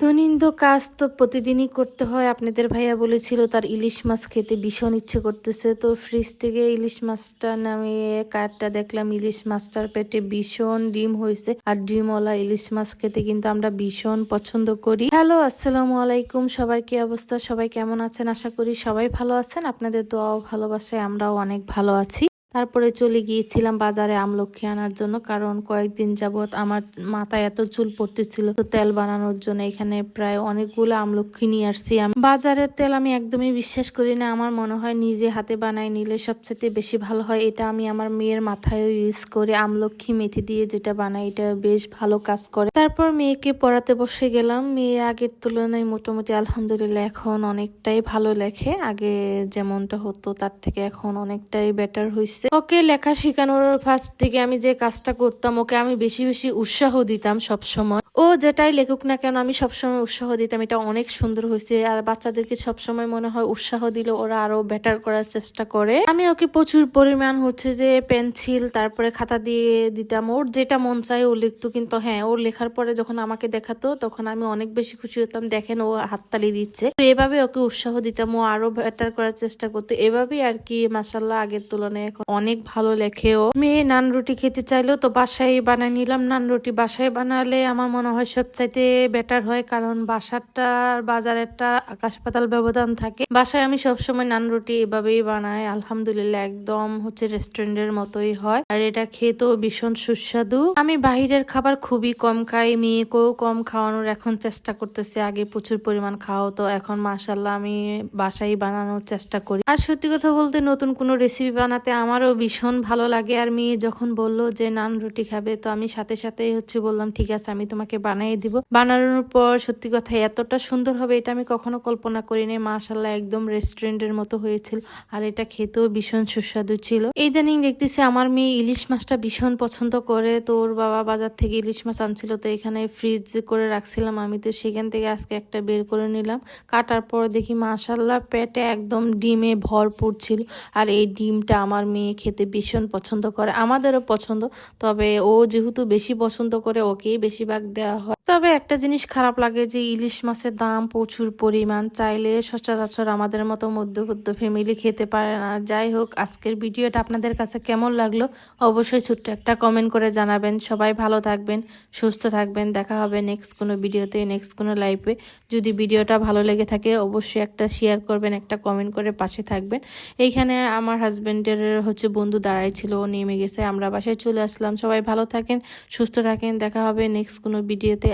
দৈনন্দিন কাজ তো প্রতিদিনই করতে হয়। আপনাদের ভাইয়া বলেছিল তার ইলিশ মাছ খেতে ভীষণ ইচ্ছে করতেছে। তো ফ্রিজ থেকে ইলিশ মাছটা নামিয়ে কাঠটা দেখলাম ইলিশ মাছটার পেটে ভীষণ ডিম হয়েছে। আর ডিমওয়ালা ইলিশ মাছ খেতে কিন্তু আমরা ভীষণ পছন্দ করি। হ্যালো, আসসালামু আলাইকুম। সবার কি অবস্থা? সবাই কেমন আছেন? আশা করি সবাই ভালো আছেন। আপনাদের দোয়াও ভালোবাসায় আমরাও অনেক ভালো আছি। তারপরে চলে গিয়েছিলাম বাজারে আমলক্ষী আনার জন্য, কারণ কয়েকদিন যাবত আমার মাথায় এত চুল পড়তেছিল। তো তেল বানানোর জন্য এখানে প্রায় অনেকগুলো আমলক্ষী নিয়ে আসছি। বাজারের তেল আমি একদমই বিশ্বাস করি না। আমার মনে হয় নিজে হাতে বানাই নিলে সবচেয়ে বেশি ভালো হয়। এটা আমি আমার মেয়ের মাথায়ও ইউজ করে। আমলক্ষী মেথি দিয়ে যেটা বানাই এটা বেশ ভালো কাজ করে। তারপর মেয়েকে পড়াতে বসে গেলাম। মেয়ে আগের তুলনায় মোটামুটি আলহামদুলিল্লাহ এখন অনেকটাই ভালো লেখে। আগে যেমনটা হতো, তার থেকে এখন অনেকটাই বেটার হয়েছে ওকে লেখা শিখানোর ফার্স্ট থেকে আমি যে কাজটা করতাম, ওকে আমি বেশি বেশি উৎসাহ দিতাম সব সময় ও যেটাই লেখুক না কেন, আমি সবসময় উৎসাহ দিতাম। এটা অনেক সুন্দর হয়েছে। আর বাচ্চাদেরকে সবসময় মনে হয় উৎসাহ দিলে ওরা আরও বেটার করার চেষ্টা করে। আমি ওকে প্রচুর পরিমাণ হচ্ছে যে পেন্সিল তারপরে খাতা দিয়ে দিতাম। ওর যেটা মন চায় ও লিখতো। কিন্তু হ্যাঁ ওর লেখার পরে যখন আমাকে দেখাতো, তখন আমি অনেক বেশি খুশি হতাম। দেখেন ও হাততালি দিচ্ছে। তো এভাবে ওকে উৎসাহ দিতাম। ও আরও বেটার করার চেষ্টা করতো। এভাবেই আর কি মাসাল্লাহ আগের তুলনায় এখন অনেক ভালো লেখে ও। মেয়ে নান রুটি খেতে চাইলো, তো বাসায় বানাই নিলাম। নান রুটি বাসায় বানালে আমার মনে হয় সবচাইতে বেটার হয় কারণ বাসারটা, বাজারেরটা আকাশ পাতাল ব্যবধান থাকে। বাসায় আমি সবসময় নান রুটি এভাবেই বানাই, আলহামদুলিল্লাহ একদম হচ্ছে রেস্টুরেন্টের মতোই হয়। আর এটা খেতেও ভীষণ সুস্বাদু। আমি বাহিরের খাবার খুবই কম খাই, মেয়েকেও কম খাওয়ানোর এখন চেষ্টা করতেছি। আগে প্রচুর পরিমাণ খাওয়া তো এখন মাসাল্লাহ আমি বাসায় বানানোর চেষ্টা করি। আর সত্যি কথা বলতে নতুন কোনো রেসিপি বানাতে আমারও ভীষণ ভালো লাগে। আর মেয়ে যখন বলল যে, নান রুটি খাবে? তো আমি সাথে সাথেই হচ্ছে বললাম, ঠিক আছে, আমি তোমাকে বানিয়ে দিব। বানানোর পর সত্যি কথা এতটা সুন্দর হবে এটা আমি কখনো কল্পনা করিনি। মাশাল্লাহ একদম রেস্টুরেন্টের মতো হয়েছিল। আর এটা খেতেও ভীষণ সুস্বাদু ছিল। ইদানিং দেখতেছি আমার মেয়ে ইলিশ মাছটা ভীষণ পছন্দ করে। তো ওর বাবা বাজার থেকে ইলিশ মাছ আনছিল, তো এখানে ফ্রিজ করে রাখছিলাম। আমি তো সেখান থেকে আজকে একটা বের করে নিলাম। কাটার পর দেখি মাশাল্লাহ পেটে একদম ডিমে ভরপুর ছিল। আর এই ডিমটা আমার মেয়ে খেতে ভীষণ পছন্দ করে। আমাদেরও পছন্দ, তবে ও যেহেতু বেশি পছন্দ করে, ওকেই বেশিরভাগ দেওয়া হয় তবে একটা জিনিস খারাপ লাগে যে ইলিশ মাছের দাম প্রচুর পরিমাণ। চাইলে সচরাচর আমাদের মতো মধ্যবিত্ত ফ্যামিলি খেতে পারে না। যাই হোক, আজকের ভিডিওটা আপনাদের কাছে কেমন লাগল অবশ্যই ছোট্ট একটা কমেন্ট করে জানাবেন। সবাই ভালো থাকবেন, সুস্থ থাকবেন। দেখা হবে নেক্সট কোনো ভিডিওতে নেক্সট কোনো লাইফে যদি ভিডিওটা ভালো লেগে থাকে, অবশ্যই একটা শেয়ার করবেন, একটা কমেন্ট করে পাশে থাকবেন। এইখানে আমার হাজব্যান্ডের হচ্ছে বন্ধু দাঁড়াই ছিল নেমে গেছে। আমরা বাসায় চলে আসলাম। সবাই ভালো থাকেন, সুস্থ থাকেন। দেখা হবে নেক্সট কোনো ভিডিওতে।